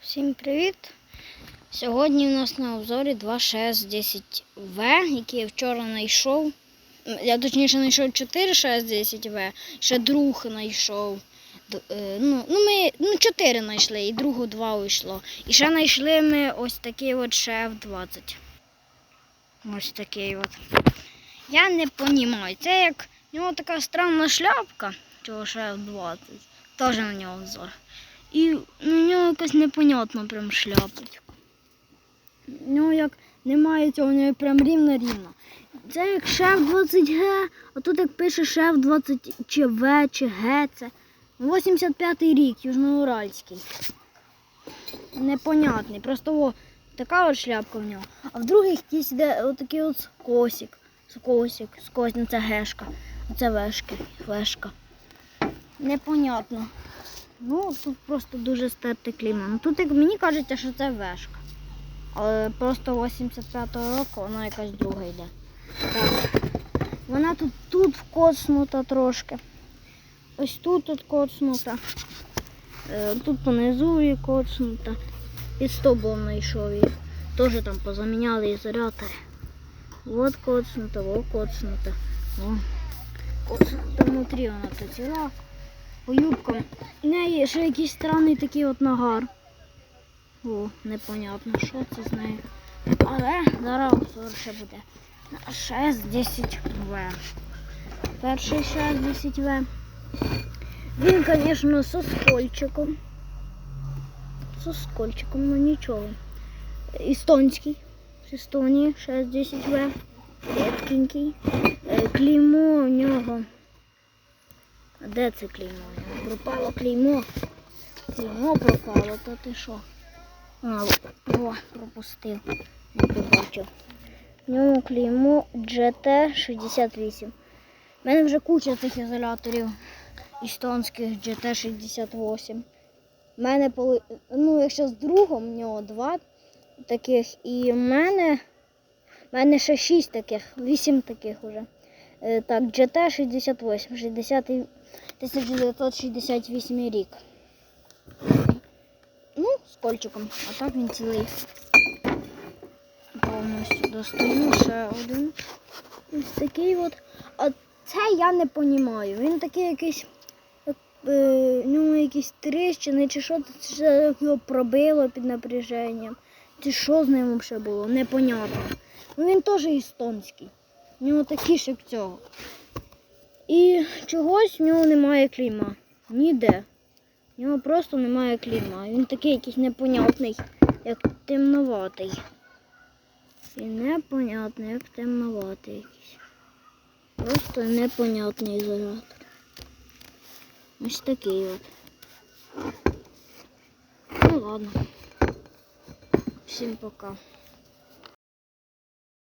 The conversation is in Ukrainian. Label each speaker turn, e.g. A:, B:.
A: Всім привіт! Сьогодні у нас на обзорі 2.6.10В, який я вчора знайшов. Я точніше знайшов 4.6.10В, ще друг знайшов. Е, Ну, ну, ми ну, 4 знайшли, і другу 2 уйшло. І ще знайшли ми ось такий от шеф 20. Ось такий от. Я не розумію. Це як у нього така странна шляпка, цього шеф 20. Теж на нього обзор. І на нього якась непонятна прям шляпочка. У нього як немає цього, у нього прям рівно-рівно. Це як шеф 20Г, а тут як пише шеф 20 чи В, чи Г. Це 85-й рік, Южноуральський. Непонятний. Просто о, така от шляпка в нього. А в других якийсь іде отакий от скосик. Скосик, скось, ну це гешка. Це вешки, вешка. Непонятно. Ну, тут просто дуже стертий клімат. Ну, тут, як мені кажеться, що це вешка. Але просто 85-го року вона якась друга йде. Так. Вона тут, тут вкоцнута трошки. Ось тут коцнута. Е, Тут понизу її коцнута. Під стовбом знайшов її. Теж там позаміняли ізолятори. Вот коцнута, вот коцнута. О. Коцнута внутрі вона тут ціла юбкам. В неї ще якийсь странний такий от нагар. О, непонятно, що це з нею. Але зараз ще буде. На 6-10В. Перший 6-10В. Він, звісно, з оскольчиком. З оскольчиком, ну нічого. Естонський. З Естонії 6-10В. Рідкенький. Е, Клеймо у нього. А де це клеймо? Пропало клеймо. Клеймо пропало, то ти що? А, о, пропустив. Не побачив. В ньому клеймо GT68. У мене вже куча цих ізоляторів естонських GT68. У мене, поли- ну, якщо з другом, в нього два таких, і в мене, в мене ще шість таких, вісім таких уже. Е, Так, GT68, 60 1968 рік. Ну, з кольчиком, а так він цілий. Повністю достаю ще один. Ось такий от. А це я не розумію. Він такий якийсь. як, е, В ньому якісь тріщини, чи що це його пробило під напряженням. Чи що з ним ще було, непонятно. Ну він теж естонський. У нього такі ж як цього. І чогось в нього немає кліма. Ніде. В нього просто немає кліма. Він такий якийсь непонятний, як темноватий. Він непонятний, як темноватий якийсь. Просто непонятний ізолятор. Ось такий от. Ну ладно. Всім пока.